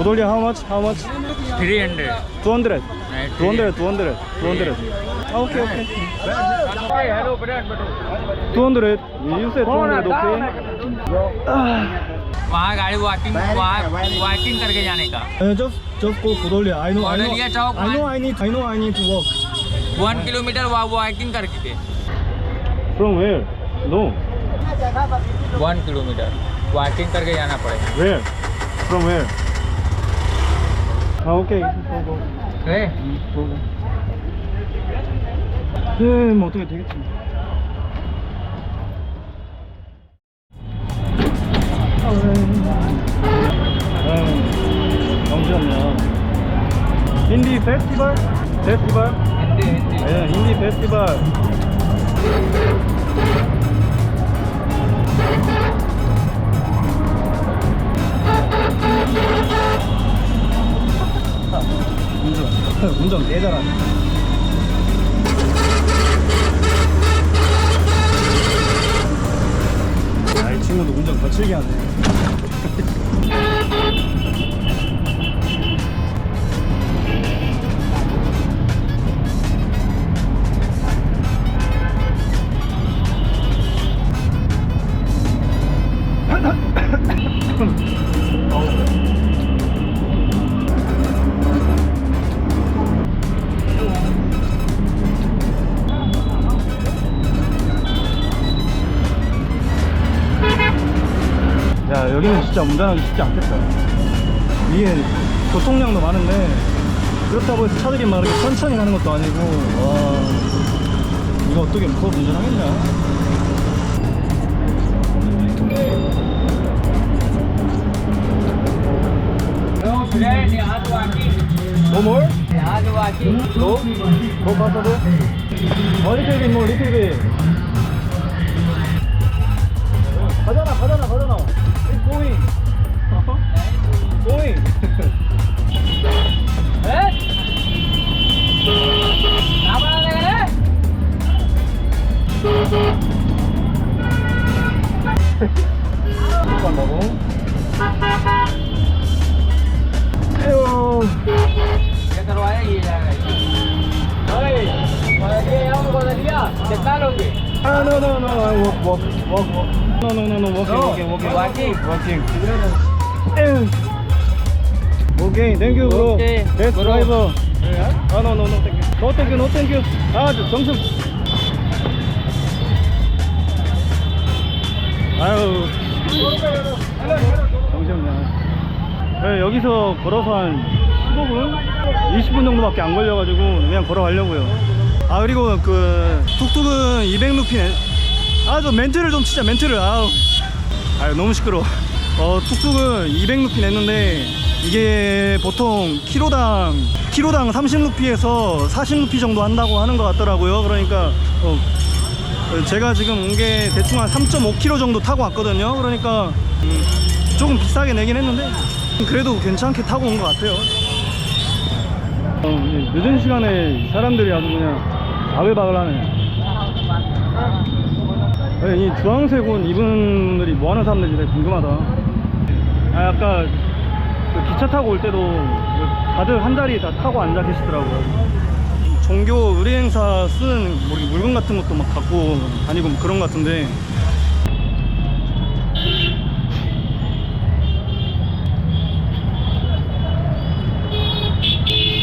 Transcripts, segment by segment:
Podolia, how much? How much? 300. 200? 200, 200, 200. Okay, okay. 200. You said 200, okay? वहाँ गाड़ी walking walking करके जाने का जब जब को Purulia I know I know I know I need I know I need to walk one kilometre walking करके थे from where no one kilometre walking करके जाना पड़ेगा where from where 아 오케이. 보고. 그래? 응, 보고. 네뭐 어떻게 되겠지? 아, 정신없네요. 힌디 페스티벌? 페스티벌? 힌디 힌디. 예 네, 힌디 페스티벌. 운전, 운전 개 잘하네. 아, 이 친구도 운전 거칠게 하네. 진짜 운전하기 쉽지 않겠다 위에 교통량도 많은데 그렇다고 해서 차들이 막 이렇게 천천히 가는 것도 아니고 와 이거 어떻게 무서워 운전하겠냐 No more? No? No p a s s A little bit more, little bit. 가잖아, 가잖아, 가잖아. Uy. Uy. Qué? ¿Vamos ¿Qué tal o no, no, no. Walk, walk, walk. No, no, no, no, walking, No, walking, walking, walking. walking. Eh. Okay, thank you, bro. Okay, Best bro. driver. Ah, no, no, no, thank you. No, thank you, no, thank you. 아, 저 정신. 아유. 정신이야. 네, 여기서 걸어서 한 15분? 20분 정도밖에 안 걸려가지고 그냥 걸어가려고요. 아 그리고 그 툭툭은 200루피네. 아저 멘트를 좀 치자 멘트를. 아우. 아 너무 시끄러. 어 툭툭은 200루피 냈는데 이게 보통 키로당 키로당 30루피에서 40루피 정도 한다고 하는 것 같더라고요. 그러니까 어, 제가 지금 온 게 대충 한 3.5km 정도 타고 왔거든요. 그러니까 음, 조금 비싸게 내긴 했는데 그래도 괜찮게 타고 온 것 같아요. 어, 이 늦은 시간에 사람들이 아주 그냥 아글바글 하네. 아니, 이 주황색 옷 입은 분들이 뭐 하는 사람들인지 되게 궁금하다. 아, 아까 그 기차 타고 올 때도 다들 한 자리 다 타고 앉아 계시더라고요. 종교 의뢰행사 쓰는 뭐 물건 같은 것도 막 갖고 다니고 뭐 그런 것 같은데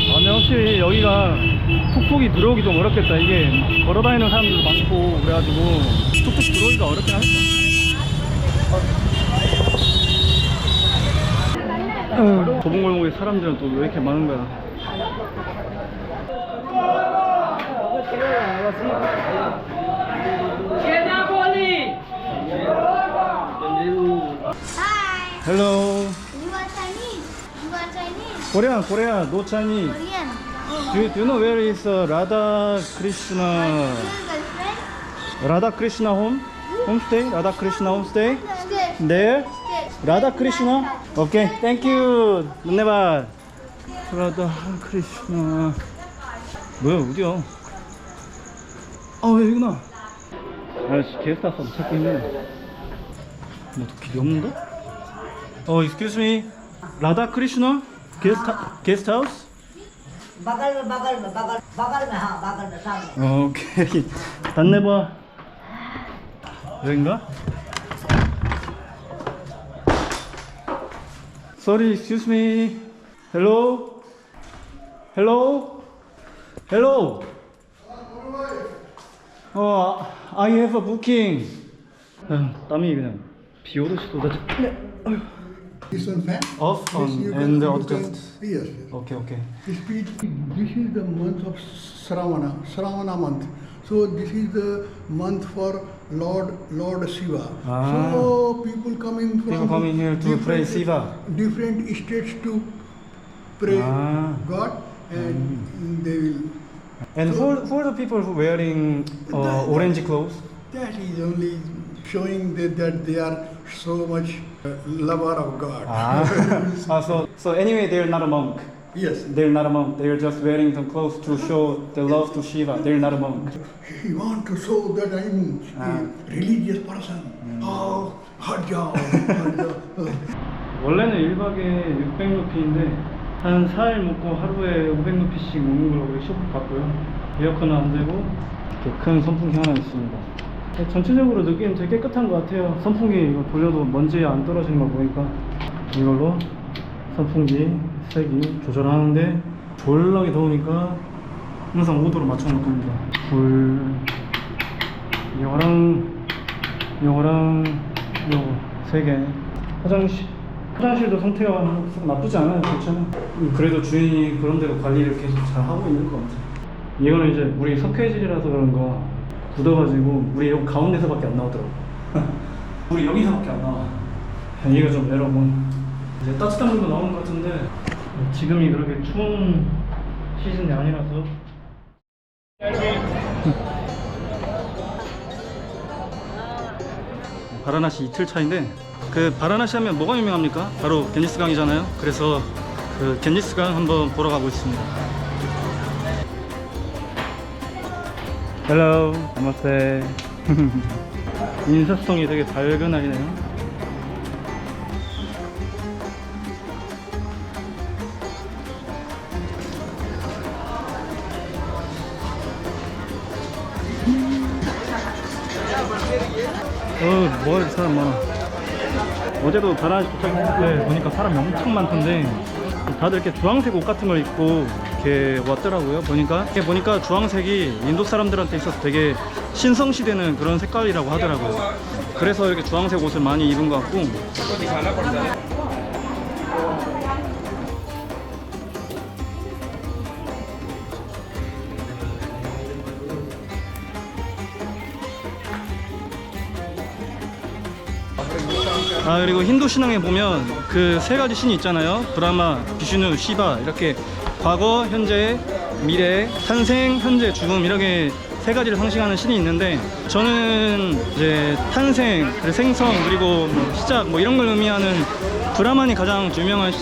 아, 근데 확실히 여기가 툭툭이 들어오기 좀 어렵겠다. 이게 걸어다니는 사람들도 많고 그래가지고 툭툭 들어오기가 어렵긴 하겠다. 어, 좁은 골목에 사람들은 또 왜 이렇게 많은 거야? Hello, You are Chinese. You are Chinese. Korean, Korean, no Chinese. Korean. Do, do you know where is uh, Radha Krishna? Radha Krishna home? Homestay? Radha Krishna homestay? There? Radha Krishna? Okay, thank you. Never. Radha Krishna. 뭐야, 어디야? 아, 왜 여기나? 아씨, 게스트하우스 찾고 있네. 뭐, 길이 없는데? 어, excuse me. 라다 크리슈나? 게스트, 게스트하우스? बगल में बगल में बगल बगल में हाँ बगल में सामने 오케이 단내봐 여긴가? Sorry, excuse me. Hello? Hello? Hello? 어, I have a booking. 아, 땀이 그냥 비 오듯이 쏟아져. This one fan? Off on and the autocraft. Yes, yes. Okay, okay. This, this is the month of Sravana, Sravana month. So this is the month for Lord Lord Shiva. Ah. So people coming. from people coming here to pray Shiva. Different states to pray ah. God and mm. they will. And so, who, who are the people who wearing uh, that, orange clothes? That is only showing that, that they are so much uh, lover of God. Ah, ah so, so anyway, they're not a monk. Yes. They're not a monk. They're just wearing some clothes to show the love to Shiva. They're not a monk. He want to show that I'm Ah. a religious person. Oh, hard job. hard job. 원래는 1박에 600루피인데 한 4일 먹고 하루에 500루피씩 먹는 걸로 우리 쇼핑 봤고요. 에어컨은 안 되고 이렇게 큰 선풍기 하나 있습니다. 네, 전체적으로 느낌 되게 깨끗한 것 같아요. 선풍기 이거 돌려도 먼지 안 떨어지는 거 보니까 이걸로 선풍기 색이 조절하는데 졸라게 더우니까 항상 5도로 맞춰놓을 겁니다. 불 이거랑 요거랑 요거 세 개. 화장실 화장실도 상태가 나쁘지 않아요. 괜찮아요. 음, 그래도 주인이 그런 대로 관리를 계속 잘 하고 있는 것 같아요. 이거는 이제 우리 석회질이라서 그런가 굳어가지고 우리 요 가운데서밖에 안 나오더라고. 우리 여기서밖에 안 나와. 이거 좀 에러고 이제 따뜻한 물도 나오는 것 같은데 지금이 그렇게 추운 시즌이 아니라서 바라나시 이틀 차인데 그 바라나시 하면 뭐가 유명합니까? 바로 겐지스 강이잖아요. 그래서 그 겐지스 강 한번 보러 가고 있습니다. 헬로, 나마스테. 인사성이 되게 아이네요. 어, 뭐 사람 많아. 어제도 바라나시 도착했을 때 보니까 사람이 엄청 많던데 다들 이렇게 주황색 옷 같은 걸 입고 이렇게 왔더라고요. 보니까 이렇게 보니까 주황색이 인도 사람들한테 있어서 되게 신성시되는 그런 색깔이라고 하더라고요. 그래서 이렇게 주황색 옷을 많이 입은 것 같고 아 그리고 힌두 신앙에 보면 그 세 가지 신이 있잖아요 브라마, 비슈누, 시바 이렇게 과거, 현재, 미래, 탄생, 현재, 죽음 이렇게 세 가지를 상징하는 신이 있는데 저는 이제 탄생, 생성 그리고 뭐 시작 뭐 이런 걸 의미하는 브라만이 가장 유명한 시-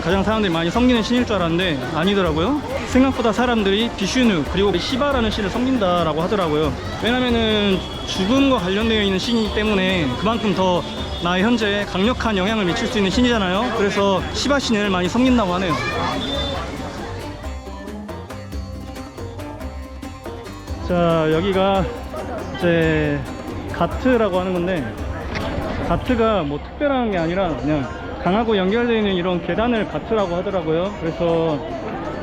가장 사람들이 많이 섬기는 신일 줄 알았는데 아니더라고요 생각보다 사람들이 비슈누 그리고 시바라는 신을 섬긴다라고 하더라고요 왜냐면은 죽음과 관련되어 있는 신이기 때문에 그만큼 더 나의 현재에 강력한 영향을 미칠 수 있는 신이잖아요. 그래서 시바 신을 많이 섬긴다고 하네요. 자, 여기가 이제 가트라고 하는 건데 가트가 뭐 특별한 게 아니라 그냥 강하고 연결되어 있는 이런 계단을 가트라고 하더라고요. 그래서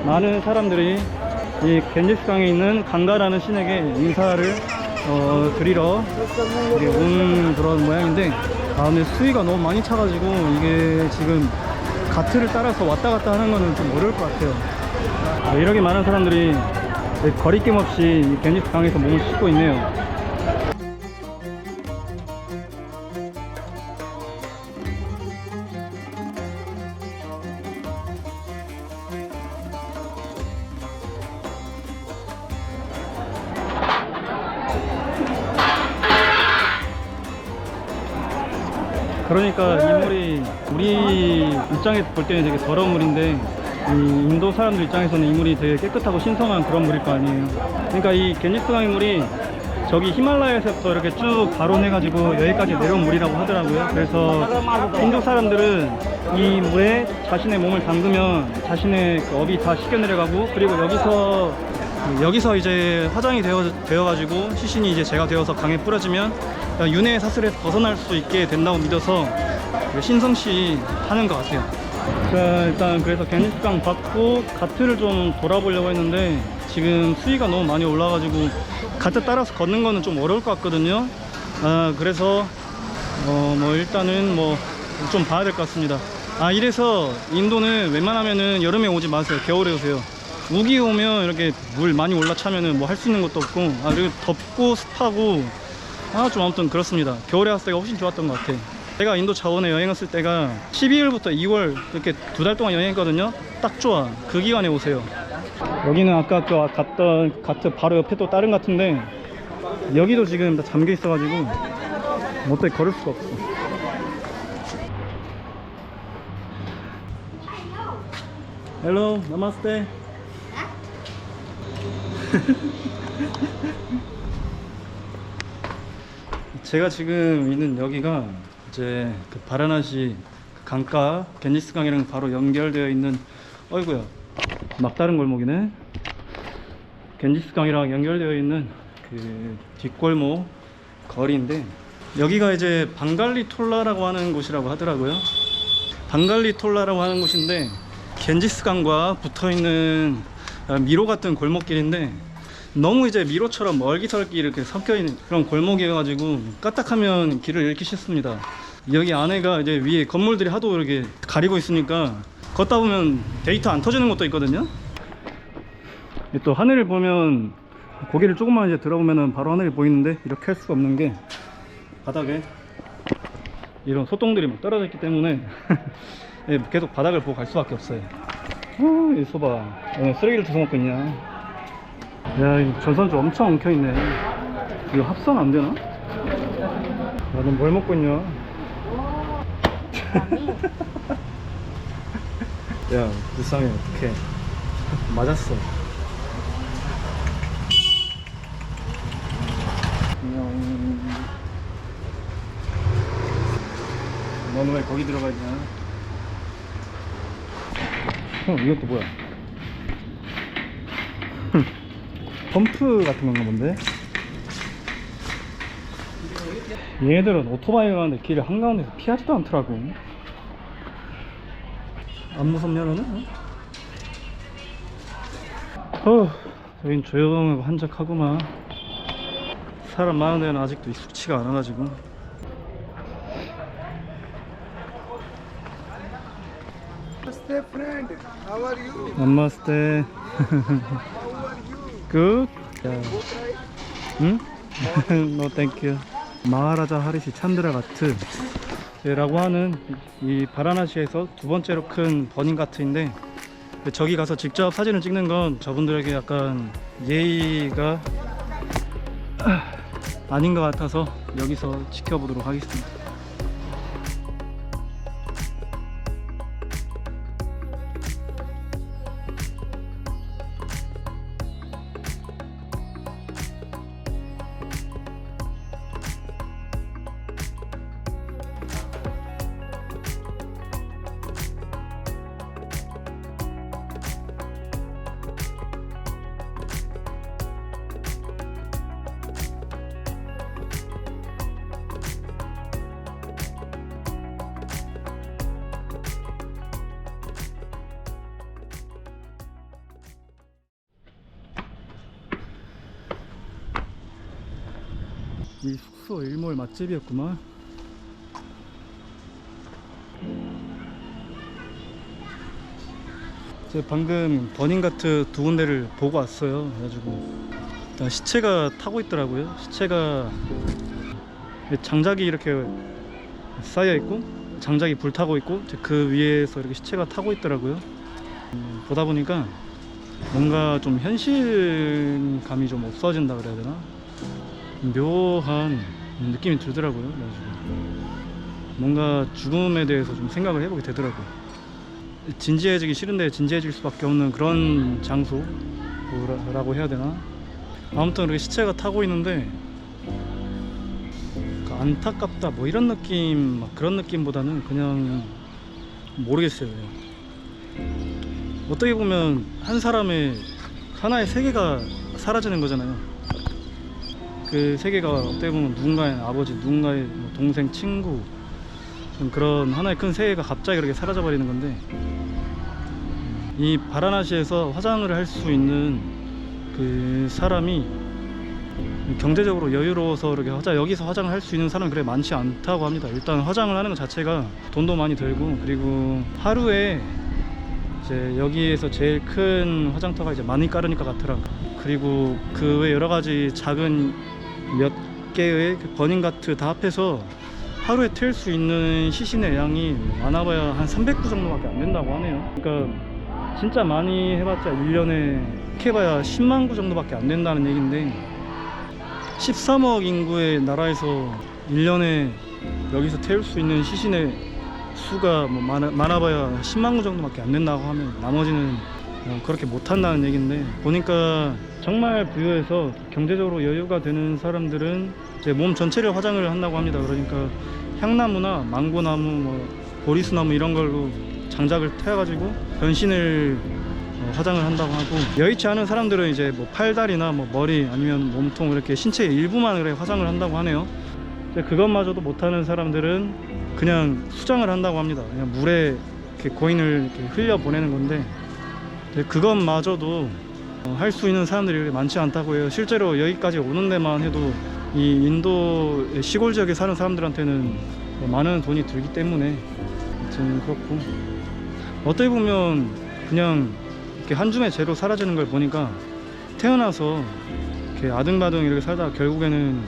많은 사람들이 이 겐지스 강에 있는 강가라는 신에게 인사를 어, 드리러 온 그런 모양인데 아 근데 수위가 너무 많이 차가지고 이게 지금 가트를 따라서 왔다 갔다 하는 거는 좀 어려울 것 같아요 아, 이렇게 많은 사람들이 거리낌 없이 강에서 몸을 씻고 있네요. 그러니까 이 물이 우리 입장에서 볼 때는 되게 더러운 물인데 이 인도 사람들 입장에서는 이 물이 되게 깨끗하고 신성한 그런 물일 거 아니에요. 그러니까 이 겐지스강의 물이 저기 히말라야에서부터 이렇게 쭉 가론해가지고 여기까지 내려온 물이라고 하더라고요. 그래서 인도 사람들은 이 물에 자신의 몸을 담그면 자신의 그 업이 다 씻겨 내려가고 그리고 여기서 여기서 이제 화장이 되어 되어가지고 시신이 이제 제가 되어서 강에 뿌려지면 윤회의 사슬에서 벗어날 수 있게 된다고 믿어서 그 신성시 하는 것 같아요. 자 일단 그래서 겐지스강 받고 가트를 좀 돌아보려고 했는데 지금 수위가 너무 많이 올라가지고 가트 따라서 걷는 거는 좀 어려울 것 같거든요. 아 그래서 어 뭐 일단은 뭐 좀 봐야 될 것 같습니다. 아 이래서 인도는 웬만하면은 여름에 오지 마세요. 겨울에 오세요. 우기 오면 이렇게 물 많이 올라차면은 뭐 할 수 있는 것도 없고 아 그리고 덥고 습하고 아 좀 아무튼 그렇습니다. 겨울에 왔을 때가 훨씬 좋았던 것 같아 제가 인도 자원에 여행 왔을 때가 12월부터 2월 이렇게 두 달 동안 여행했거든요. 딱 좋아. 그 기간에 오세요. 여기는 아까 그 갔던 가트 바로 옆에 또 다른 같은데 여기도 지금 다 잠겨 있어 가지고 뭐 어떻게 걸을 수가 없어. 헬로 나마스테 제가 지금 있는 여기가 이제 그 바라나시 그 강가 겐지스 강이랑 바로 연결되어 있는 어이구야 막다른 골목이네. 겐지스 강이랑 연결되어 있는 그 뒷골목 거리인데 여기가 이제 방갈리 톨라라고 하는 곳이라고 하더라고요. 방갈리 톨라라고 하는 곳인데 겐지스 강과 붙어 있는 미로 같은 골목길인데 너무 이제 미로처럼 멀기설기 이렇게 섞여 있는 그런 골목이어가지고 까딱하면 길을 잃기 쉽습니다. 여기 안에가 이제 위에 건물들이 하도 이렇게 가리고 있으니까 걷다 보면 데이터 안 터지는 것도 있거든요. 또 하늘을 보면 고개를 조금만 이제 들어보면은 바로 하늘이 보이는데 이렇게 할 수가 없는 게 바닥에 이런 소똥들이 막 떨어져 있기 때문에 예, 계속 바닥을 보고 갈 수밖에 없어요. 어, 이 소봐. 어, 쓰레기를 주워 먹고 있냐? 야, 이 전선주 엄청 엉켜있네. 이거 합선 안 되나? 야, 넌뭘 먹고 있냐? 야, 불쌍해, 어떡해. 맞았어. 너는 왜 거기 들어가 있냐? 형, 이것도 뭐야? 펌프 같은 건가 본데? 얘네들은 오토바이 가는데 길을 한가운데서 피하지도 않더라고 안 무섭냐 너는? 어, 여긴 조용하고 한적하구만 사람 많은 데는 아직도 익숙치가 않아가지고? 남마스테 굿 응? 노 땡큐 마하라자 하리시 찬드라 가트 라고 하는 이 바라나시에서 두 번째로 큰 버닝 가트인데 저기 가서 직접 사진을 찍는 건 저분들에게 약간 예의가 아닌 것 같아서 여기서 지켜보도록 하겠습니다 이 숙소 일몰 맛집이었구만. 제가 방금 버닝가트 두 군데를 보고 왔어요. 그래가지고 일단 시체가 타고 있더라고요. 시체가 장작이 이렇게 쌓여 있고 장작이 불타고 있고 그 위에서 이렇게 시체가 타고 있더라고요. 음, 보다 보니까 뭔가 좀 현실감이 좀 없어진다 그래야 되나? 묘한 느낌이 들더라고요. 뭔가 죽음에 대해서 좀 생각을 해보게 되더라고요. 진지해지기 싫은데 진지해질 수밖에 없는 그런 장소라고 해야 되나? 아무튼 이렇게 시체가 타고 있는데 안타깝다 뭐 이런 느낌 막 그런 느낌보다는 그냥 모르겠어요. 어떻게 보면 한 사람의 하나의 세계가 사라지는 거잖아요 그 세계가 어떻게 보면 누군가의 아버지 누군가의 뭐 동생 친구 좀 그런 하나의 큰 세계가 갑자기 그렇게 사라져 버리는 건데 이 바라나시에서 화장을 할 수 있는 그 사람이 경제적으로 여유로워서 이렇게 화장 여기서 화장을 할 수 있는 사람은 그래 많지 않다고 합니다. 일단 화장을 하는 것 자체가 돈도 많이 들고 그리고 하루에 이제 여기에서 제일 큰 화장터가 이제 마니까르니까 같더라. 그리고 그 외 여러 가지 작은 몇 개의 그 버닝가트 다 합해서 하루에 틀 수 있는 시신의 양이 많아봐야 한 300구 정도밖에 안 된다고 하네요. 그러니까 진짜 많이 해봤자 1년에 해봐야 10만 구 정도밖에 안 된다는 얘기인데 13억 인구의 나라에서 1년에 여기서 태울 수 있는 시신의 수가 뭐 많아, 많아봐야 10만 구 정도밖에 안 된다고 하면 나머지는 어, 그렇게 못한다는 얘기인데 보니까 정말 부유해서 경제적으로 여유가 되는 사람들은 제몸 전체를 화장을 한다고 합니다. 그러니까 향나무나 망고나무, 뭐 보리수나무 이런 걸로 장작을 태워가지고 변신을 어, 화장을 한다고 하고 여의치 않은 사람들은 이제 뭐 팔다리나 뭐 머리 아니면 몸통 이렇게 신체의 일부만 그래 화장을 한다고 하네요. 그것마저도 못하는 사람들은 그냥 수장을 한다고 합니다. 그냥 물에 이렇게 고인을 이렇게 흘려 보내는 건데 그것마저도 어, 할 수 있는 사람들이 많지 않다고 해요. 실제로 여기까지 오는 데만 해도 이 인도의 시골 지역에 사는 사람들한테는 많은 돈이 들기 때문에 아무튼 그렇고. 어떻게 보면 그냥 이렇게 한 줌의 재로 사라지는 걸 보니까 태어나서 이렇게 아등바등 이렇게 살다가 결국에는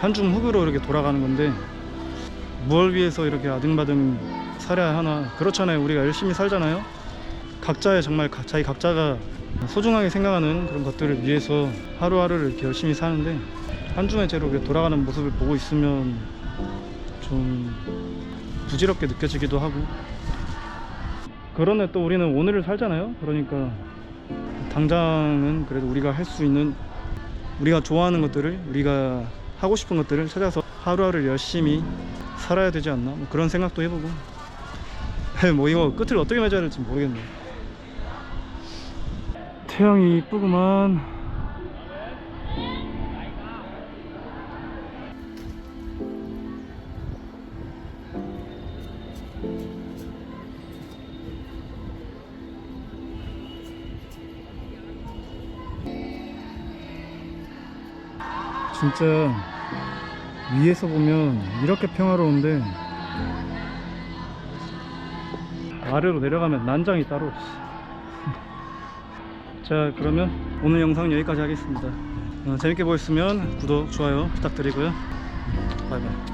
한 줌 흙으로 이렇게 돌아가는 건데 뭘 위해서 이렇게 아등바등 살아야 하나? 그렇잖아요. 우리가 열심히 살잖아요. 각자의 정말 가- 자기 각자가 소중하게 생각하는 그런 것들을 위해서 하루하루를 이렇게 열심히 사는데 한 줌의 재로 돌아가는 모습을 보고 있으면 좀 부질없게 느껴지기도 하고. 그러네 또 우리는 오늘을 살잖아요. 그러니까 당장은 그래도 우리가 할 수 있는 우리가 좋아하는 것들을 우리가 하고 싶은 것들을 찾아서 하루하루 열심히 살아야 되지 않나? 뭐 그런 생각도 해보고. 뭐 이거 끝을 어떻게 맺어야 될지 모르겠네 태양이 이쁘구만. 진짜 위에서 보면 이렇게 평화로운데 아래로 내려가면 난장이 따로 없어 자 그러면 오늘 영상 여기까지 하겠습니다. 어, 재밌게 보셨으면 구독 좋아요 부탁드리고요. 바이바이